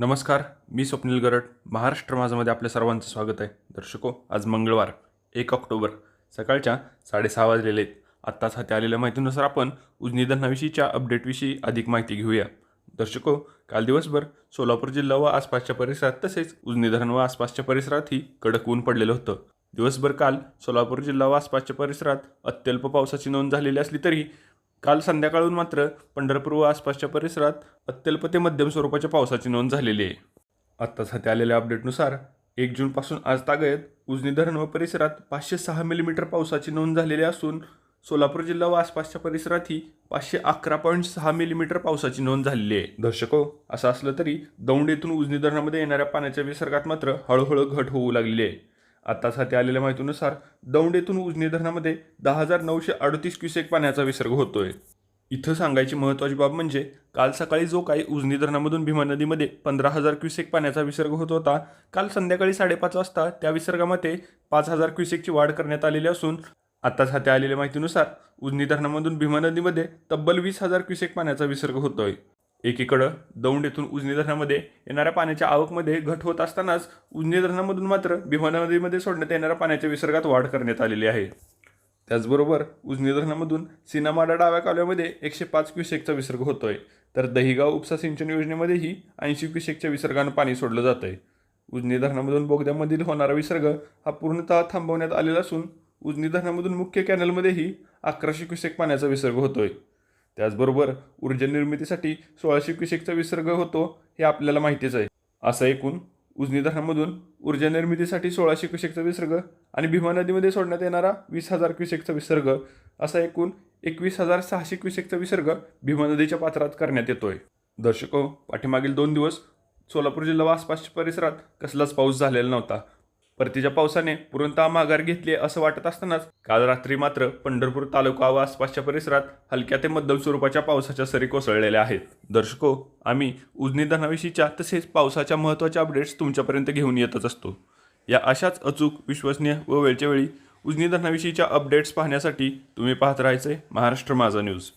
नमस्कार मी स्वप्नील गरड. महाराष्ट्र माझामध्ये आपल्या सर्वांचं स्वागत आहे. दर्शको आज मंगळवार एक ऑक्टोबर सकाळच्या साडेसहा वाजलेले आहेत. आत्ताच हाती आलेल्या माहितीनुसार आपण उजनी धरणाविषयीच्या अपडेटविषयी अधिक माहिती घेऊया. दर्शको काल दिवसभर सोलापूर जिल्हा व आसपासच्या परिसरात तसेच उजनी धरण व आसपासच्या परिसरातही कडक ऊन पडलेलं होतं. दिवसभर काल सोलापूर जिल्हा व आसपासच्या परिसरात अत्यल्प पावसाची नोंद झालेली असली तरी काल संध्याकाळून मात्र पंढरपूर व आसपासच्या परिसरात अत्यल्प ते मध्यम स्वरूपाच्या पावसाची नोंद झालेली आहे. आत्ताच हाती आलेल्या अपडेटनुसार एक जूनपासून आज तागयत उजनी धरण व परिसरात पाचशे सहा मिलीमीटर पावसाची नोंद झालेली असून सोलापूर जिल्हा व आसपासच्या परिसरातही पाचशे अकरा पॉईंट सहा मिलीमीटर पावसाची नोंद झालेली आहे. दर्शको असं असलं तरी दौंड येथून उजनी धरणामध्ये येणाऱ्या पाण्याच्या विसर्गात मात्र हळूहळू घट होऊ लागलेली आहे. आत्ताच हाती आलेल्या माहितीनुसार दौंड उजनी धरणामध्ये दहा हजार नऊशे अडतीस क्युसेक पाण्याचा विसर्ग होतोय. इथं सांगायची महत्त्वाची बाब म्हणजे काल सकाळी जो काही उजनी धरणामधून भीमा नदीमध्ये पंधरा हजार क्युसेक पाण्याचा विसर्ग होत होता काल संध्याकाळी साडेपाच वाजता त्या विसर्गामध्ये पाच हजार क्युसेकची वाढ करण्यात आलेली असून आत्ताच हाती आलेल्या माहितीनुसार उजनी धरणामधून भीमा नदीमध्ये तब्बल वीस हजार क्युसेक पाण्याचा विसर्ग होतोय. एकीकडं दौंड येथून उजनी धरणामध्ये येणाऱ्या पाण्याच्या आवकमध्ये घट होत असतानाच उजनी धरणामधून मात्र भीमा नदीमध्ये सोडण्यात येणाऱ्या पाण्याच्या विसर्गात वाढ करण्यात आलेली आहे. त्याचबरोबर उजनी धरणामधून सिनामाडा डाव्या कालव्यामध्ये एकशे पाच क्युसेकचा विसर्ग होतोय. तर दहिगाव उपसा सिंचन योजनेमध्येही ऐंशी क्युसेकच्या विसर्गानं पाणी सोडलं जात आहे उजनी धरणामधून बोगद्यामधील होणारा विसर्ग हा पूर्णतः थांबवण्यात आलेला असून उजनी धरणामधून मुख्य कॅनलमध्येही अकराशे क्युसेक पाण्याचा विसर्ग होतोय. त्याचबरोबर ऊर्जा निर्मितीसाठी सोळाशे क्युसेकचा विसर्ग होतो हे आपल्याला माहितीच आहे. असं एकूण उजनी धरणामधून ऊर्जा निर्मितीसाठी सोळाशे क्युसेकचा विसर्ग आणि भीमा नदीमध्ये सोडण्यात येणारा वीस हजार क्युसेकचा विसर्ग असा एकूण एकवीस हजार सहाशे क्युसेकचा विसर्ग भीमा नदीच्या पात्रात करण्यात येतोय. दर्शको पाठीमागील दोन दिवस सोलापूर जिल्हा व आसपासच्या परिसरात कसलाच पाऊस झालेला नव्हता. परतीच्या पावसाने पूर्णतः माघार घेतली असं वाटत असतानाच काल रात्री मात्र पंढरपूर तालुका व आसपासच्या परिसरात हलक्या ते मध्यम स्वरूपाच्या पावसाच्या सरी कोसळलेल्या आहेत. दर्शको आम्ही उजनी धनाविषयीच्या तसेच पावसाच्या महत्त्वाच्या अपडेट्स तुमच्यापर्यंत घेऊन येतच असतो. या अशाच अचूक विश्वसनीय व वेळच्या वेळी उजनी धनाविषयीच्या अपडेट्स पाहण्यासाठी तुम्ही पाहत राहायचे महाराष्ट्र माझा न्यूज